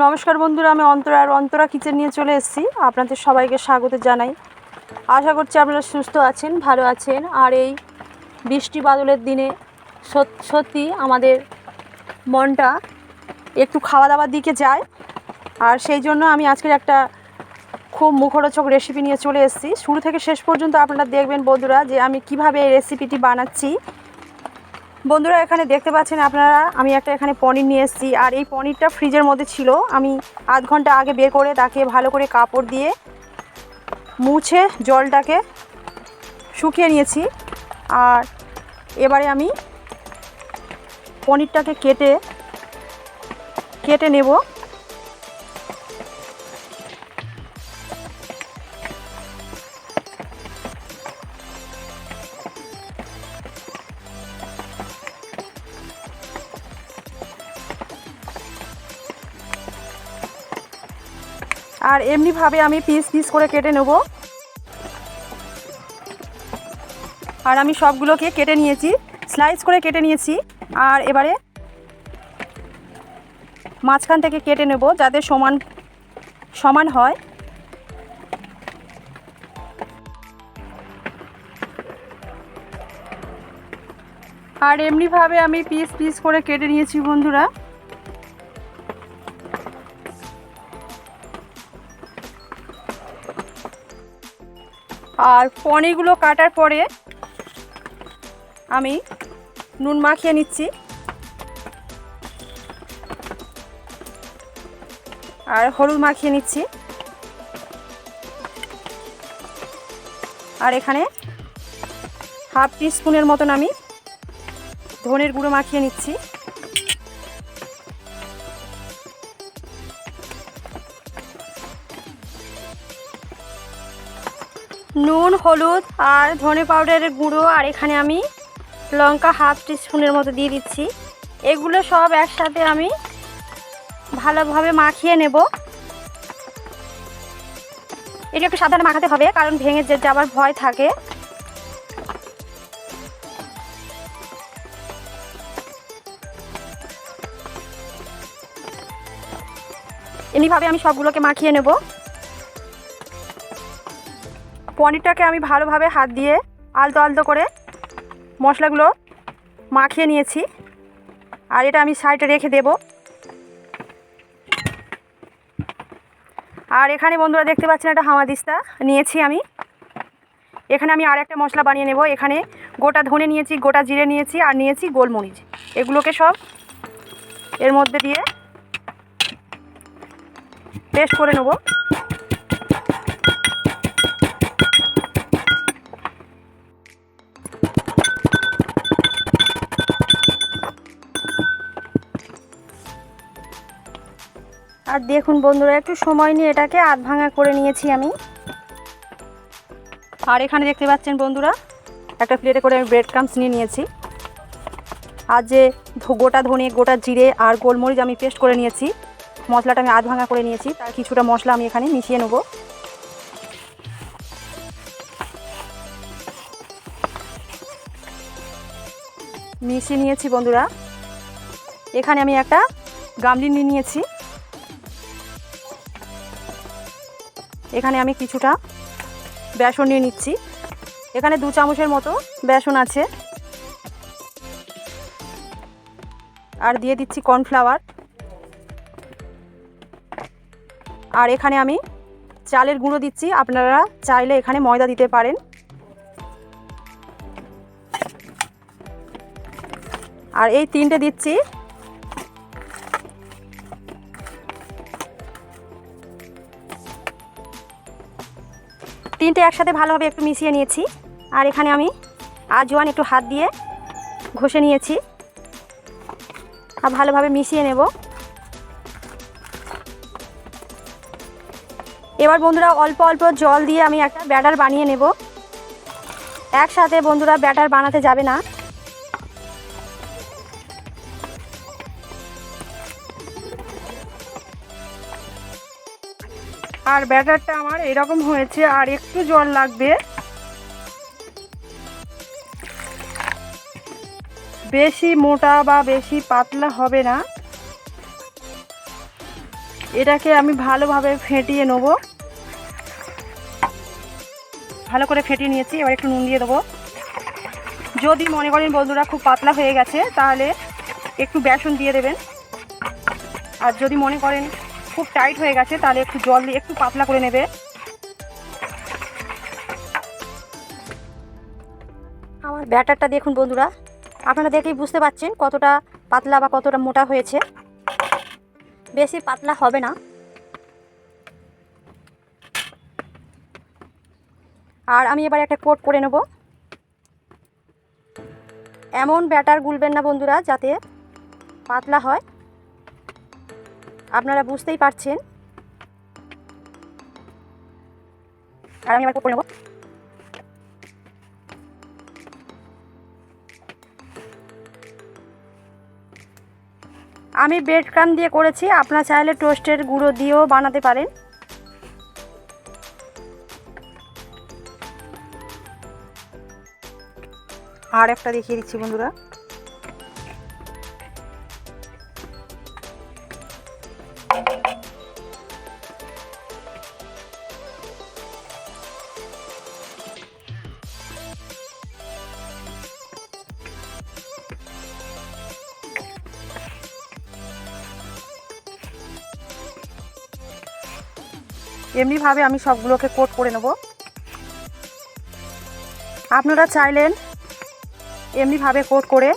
নমস্কার বন্ধুরা, আমি অন্তরা আর অন্তরা কিচেন নিয়ে চলে এসেছি। আপনাদের সবাইকে স্বাগত জানাই। আশা করছি আপনারা সুস্থ আছেন, ভালো আছেন। আর এই বৃষ্টি বাদলের দিনে সত- সত্যি আমাদের মনটা একটু খাওয়া দাওয়ার দিকে যায়। আর সেই জন্য আমি আজকের একটা খুব মুখরোচক রেসিপি নিয়ে চলে এসেছি। শুরু থেকে শেষ পর্যন্ত আপনারা দেখবেন বন্ধুরা যে আমি কীভাবে এই রেসিপিটি বানাচ্ছি। বন্ধুরা, এখানে দেখতে পাচ্ছেন আপনারা, আমি একটা এখানে পনির নিয়ে এসেছি। আর এই পনিরটা ফ্রিজের মধ্যে ছিল। আমি আধ ঘণ্টা আগে বের করে তাকে ভালো করে কাপড় দিয়ে মুছে জলটাকে শুকিয়ে নিয়েছি। আর এবারে আমি পনিরটাকে কেটে কেটে নেব। আর এমনিভাবে আমি পিস পিস করে কেটে নেব। আর আমি সবগুলোকে কেটে নিয়েছি স্লাইস করে কেটে নিয়েছি। আর এবারে মাঝখান থেকে কেটে নেব, যাতে সমান সমান হয়। আর এমনিভাবে আমি পিস পিস করে কেটে নিয়েছি বন্ধুরা। আর পনিরগুলো কাটার পরে আমি নুন মাখিয়ে নিচ্ছি। আর হলুদ মাখিয়ে নিচ্ছি। আর এখানে হাফ টি স্পুনের মতন আমি ধনের গুঁড়ো মাখিয়ে নিচ্ছি। নুন, হলুদ আর ধনে পাউডারের গুঁড়ো আর এখানে আমি লঙ্কা হাফ স্পুনের মতো দিয়ে দিচ্ছি। এগুলো সব একসাথে আমি ভালোভাবে মাখিয়ে নেব। এটা একটু সাবধানে মাখাতে হবে, কারণ ভেঙে যে যাবার ভয় থাকে। এমনিভাবে আমি সবগুলোকে মাখিয়ে নেব। পনিরটাকে আমি ভালোভাবে হাত দিয়ে আলতো আলতো করে মশলাগুলো মাখিয়ে নিয়েছি। আর এটা আমি সাইডে রেখে দেব। আর এখানে বন্ধুরা দেখতে পাচ্ছেন একটা হামাদিস্তা নিয়েছি আমি। এখানে আমি আর একটা মশলা বানিয়ে নেব। এখানে গোটা ধনে নিয়েছি, গোটা জিরে নিয়েছি আর নিয়েছি গোলমরিচ। এগুলোকে সব এর মধ্যে দিয়ে পেস্ট করে নেব। আর দেখুন বন্ধুরা, একটু সময় নিয়ে এটাকে আধ ভাঙা করে নিয়েছি আমি। আর এখানে দেখতে পাচ্ছেন বন্ধুরা, একটা প্লেটে করে আমি ব্রেড ক্রামস নিয়ে নিয়েছি। আর যে গোটা ধনে, গোটা জিরে আর গোলমরিচ আমি পেস্ট করে নিয়েছি, মশলাটা আমি আধ ভাঙা করে নিয়েছি, তার কিছুটা মশলা আমি এখানে মিশিয়ে নেব। মিশিয়ে নিয়েছি বন্ধুরা। এখানে আমি একটা গামলি নিয়ে নিয়েছি। এখানে আমি কিছুটা বেসন নিয়ে নিচ্ছি। এখানে দু চামচের মতো বেসন আছে। আর দিয়ে দিচ্ছি কর্নফ্লাওয়ার। আর এখানে আমি চালের গুঁড়ো দিচ্ছি। আপনারা চাইলে এখানে ময়দা দিতে পারেন। আর এই তিনটে দিচ্ছি তিনটে একসাথে ভালোভাবে একটু মিশিয়ে নিয়েছি। আর এখানে আমি আজওয়ান একটু হাত দিয়ে ঘষে নিয়েছি। আর ভালোভাবে মিশিয়ে নেব। এবার বন্ধুরা অল্প অল্প জল দিয়ে আমি একটা ব্যাটার বানিয়ে নেব। একসাথে বন্ধুরা ব্যাটার বানাতে যাবে না। আর ব্যাটারটা আমার এরকম হয়েছে, আর একটু জল লাগবে। বেশি মোটা বা বেশি পাতলা হবে না। এটাকে আমি ভালোভাবে ফেটিয়ে নেব। ভালো করে ফেটিয়ে নিয়েছি, এবার একটু নুন দিয়ে দেবো। যদি মনে করেন বন্ধুরা খুব পাতলা হয়ে গেছে, তাহলে একটু বেসন দিয়ে দেবেন। আর যদি মনে করেন খুব টাইট হয়ে গেছে, তাহলে একটু জল দিয়ে একটু পাতলা করে নেবে। আমার ব্যাটারটা দেখুন বন্ধুরা, আপনারা দেখেই বুঝতে পারছেন কতটা পাতলা বা কতটা মোটা হয়েছে। বেশি পাতলা হবে না। আর আমি এবার একটা কোট করে নেব। এমন ব্যাটার গুলবেন না বন্ধুরা, যাতে পাতলা হয়। আপনারা বুঝতেই পারছেন। আর আমি করে নেব। আমি ব্রেড ক্রাম দিয়ে করেছি, আপনারা চাইলে টোস্টের গুঁড়ো দিয়েও বানাতে পারেন। আর একটা দেখিয়ে দিচ্ছি বন্ধুরা। এমনিভাবে আমি সবগুলোকে কোট করে নেব। আপনারা চাইলেন এমনিভাবে কোট করে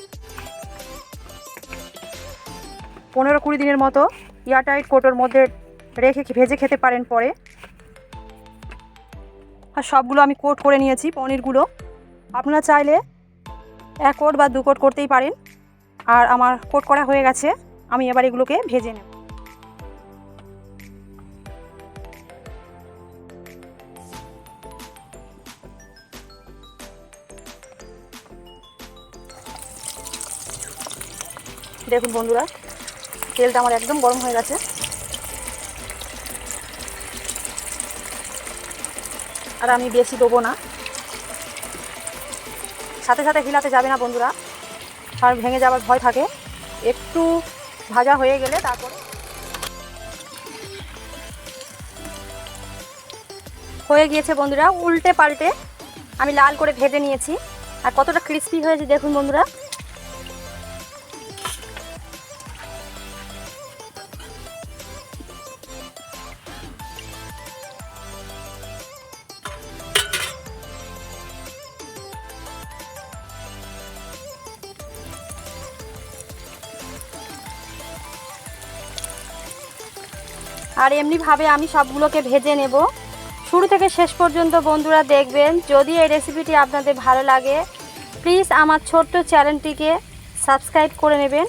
পনেরো কুড়ি দিনের মতো এয়ারটাইট কোটোর মধ্যে রেখে ভেজে খেতে পারেন পরে। আর সবগুলো আমি কোট করে নিয়েছি পনিরগুলো। আপনারা চাইলে এক কোট বা দু কোট করতেই পারেন। আর আমার কোট করা হয়ে গেছে। আমি এবার এগুলোকে ভেজে নেব। দেখুন বন্ধুরা, তেলটা আমার একদম গরম হয়ে গেছে। আর আমি বেশি দেবো না। সাথে সাথে হিলাতে যাবে না বন্ধুরা আর ভেঙে যাওয়ার ভয় থাকে। একটু ভাজা হয়ে গেলে তারপরে হয়ে গিয়েছে বন্ধুরা, উল্টে পাল্টে আমি লাল করে ভেজে নিয়েছি। আর কতটা ক্রিস্পি হয়েছে দেখুন বন্ধুরা। আর এমনিভাবে আমি সবগুলোকে ভেজে নেব। শুরু থেকে শেষ পর্যন্ত বন্ধুরা দেখবেন, যদি এই রেসিপিটি আপনাদের ভালো লাগে প্লিজ আমার ছোট্ট চ্যানেলটিকে সাবস্ক্রাইব করে নেবেন।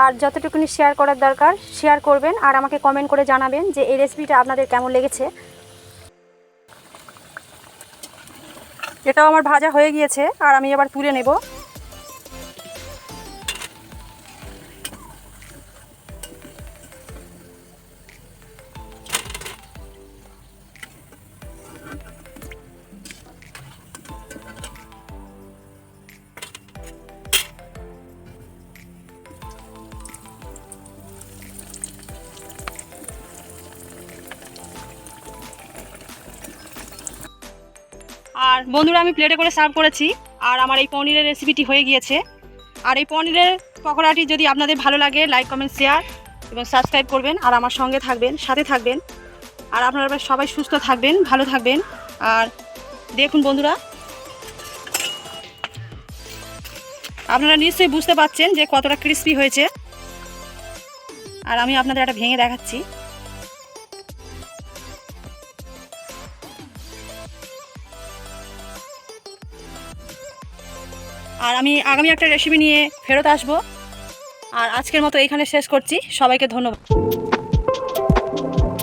আর যতটুকুনি শেয়ার করার দরকার শেয়ার করবেন আর আমাকে কমেন্ট করে জানাবেন যে এই রেসিপিটা আপনাদের কেমন লেগেছে। এটাও আমার ভাজা হয়ে গিয়েছে, আর আমি এবার তুলে নেব। আর বন্ধুরা, আমি প্লেটে করে সার্ভ করেছি আর আমার এই পনিরের রেসিপিটি হয়ে গিয়েছে। আর এই পনিরের পকোড়াটি যদি আপনাদের ভালো লাগে লাইক কমেন্ট শেয়ার এবং সাবস্ক্রাইব করবেন। আর আমার সঙ্গে থাকবেন, সাথে থাকবেন। আর আপনারা সবাই সুস্থ থাকবেন, ভালো থাকবেন। আর দেখুন বন্ধুরা, আপনারা নিশ্চয়ই বুঝতে পাচ্ছেন যে কতটা ক্রিস্পি হয়েছে। আর আমি আপনাদের একটা ভেঙে দেখাচ্ছি। আর আমি আগামী একটা রেসিপি নিয়ে ফেরত আসব। আর আজকের মতো এইখানে শেষ করছি। সবাইকে ধন্যবাদ।